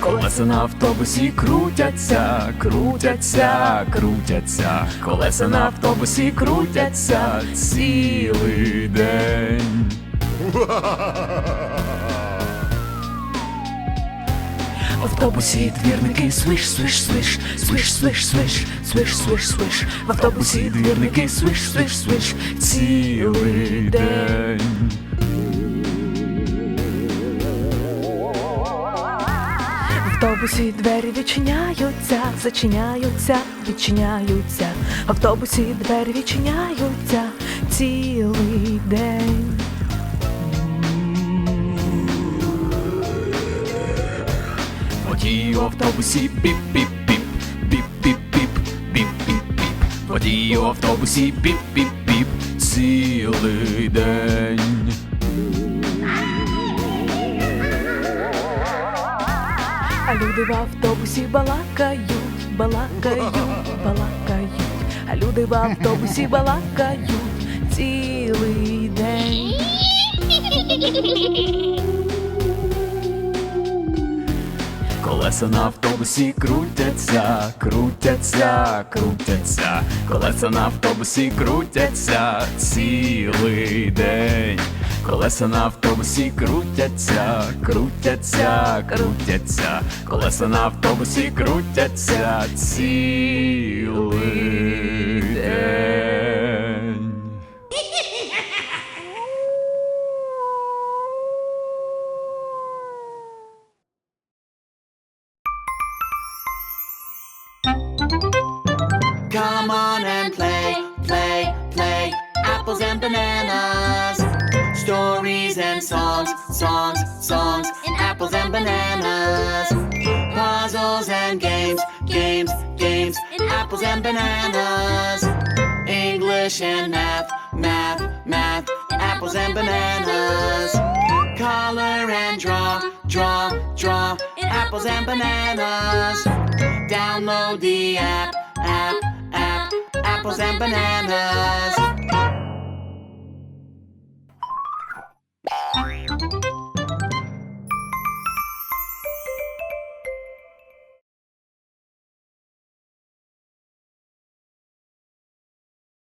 Колеса на автобусі крутяться, крутяться, крутяться. Колеса на автобусі крутяться цілий день. В автобусі двірники свиш, свиш, свиш, свиш, свиш, свиш, свиш, свиш, свиш. В автобусі двірники свиш, свиш, свиш, цілий день. Автобусі двері відчиняються, зачиняються, відчиняються. Автобусі двері відчиняються цілий день. У автобусі піп-піп-піп, піп-піп-піп, піп-піп-піп. Водій у автобусі піп-піп-піп, цілий день. А люди в автобусі балакають, балакають, балакають. А люди в автобусі балакають цілий день. Колеса на автобусі крутяться, крутяться, крутяться. Колеса на автобусі крутяться цілий день. Колеса на автобусі крутяться, крутяться, крутяться. Колеса на автобусі крутяться цілий Apples and bananas. Stories and songs, songs, songs. and Apples and bananas. Puzzles and games, games, games. and Apples and bananas. English and math, math, math. Apples and bananas. Color and draw, draw, draw. Apples and bananas. Download the app, app, app. Apples and bananas.